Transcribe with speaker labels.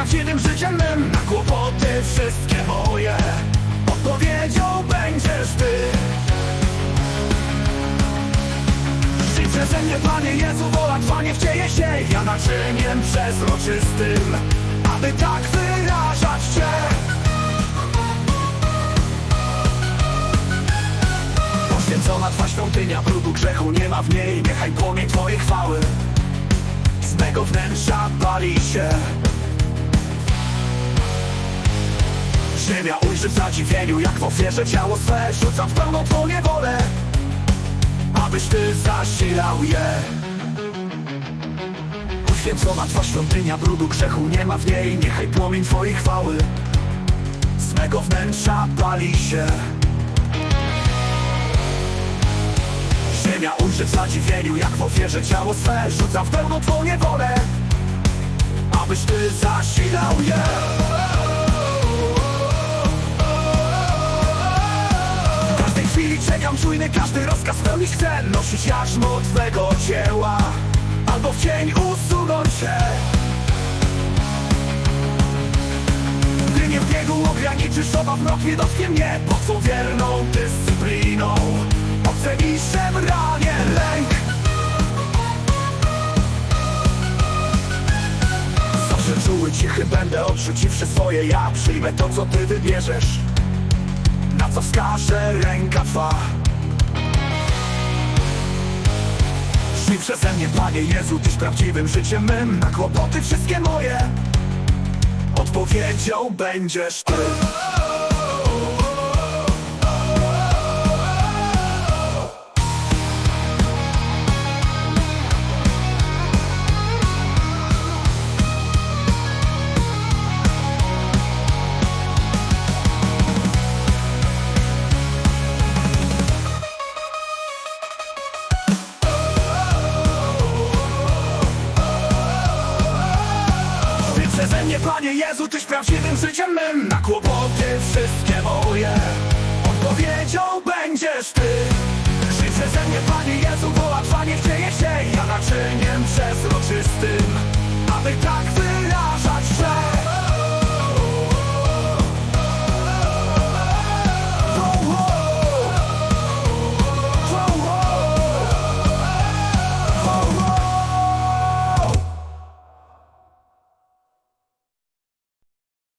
Speaker 1: prawdziwym życiem mym. Na kłopoty wszystkie moje Odpowiedzią będziesz ty. Żyj przeze mnie, Panie Jezu, wola Twa niech dzieje się. Ja naczyniem przezroczystym Aby tak wyrażać Cię. Poświęcona Twa świątynia, brudu grzechu nie ma w niej. Niechaj płomień Twojej chwały mego wnętrza pali się. Ziemia ujrzy w zadziwieniu, jak w ofierze ciało swe Rzucam w pełną Twą niewolę Abyś Ty zasilał je. Uświęcona Twa świątynia, brudu grzechu nie ma w niej Niechaj płomień Twojej chwały. Z mego wnętrza pali się Ziemia ujrzy w zadziwieniu, jak w ofierze ciało swe Rzucam w pełną Twą niewolę Abyś Ty zasilał je. W każdej chwili czekam czujny, każdy rozkaz spełnić chcę. Nosić jarzmo Twego dzieła Albo w cień usunąć się. Gdy nie w biegu ograniczysz obaw mrok nie dotknie mnie Pod wierną dyscypliną. Obce Czuły, cichy będę odrzuciwszy swoje ja. Przyjmę to, co Ty wybierzesz. Na co wskaże ręka Twa? Żyj przeze mnie, Panie Jezu, Tyś prawdziwym życiem mym. Na kłopoty wszystkie moje Odpowiedzią będziesz Ty przeze mnie, Panie Jezu, Tyś prawdziwym życiem mym. Na kłopoty wszystkie moje Odpowiedzią będziesz Ty. Żyj przeze mnie, Panie Jezu, woła Twa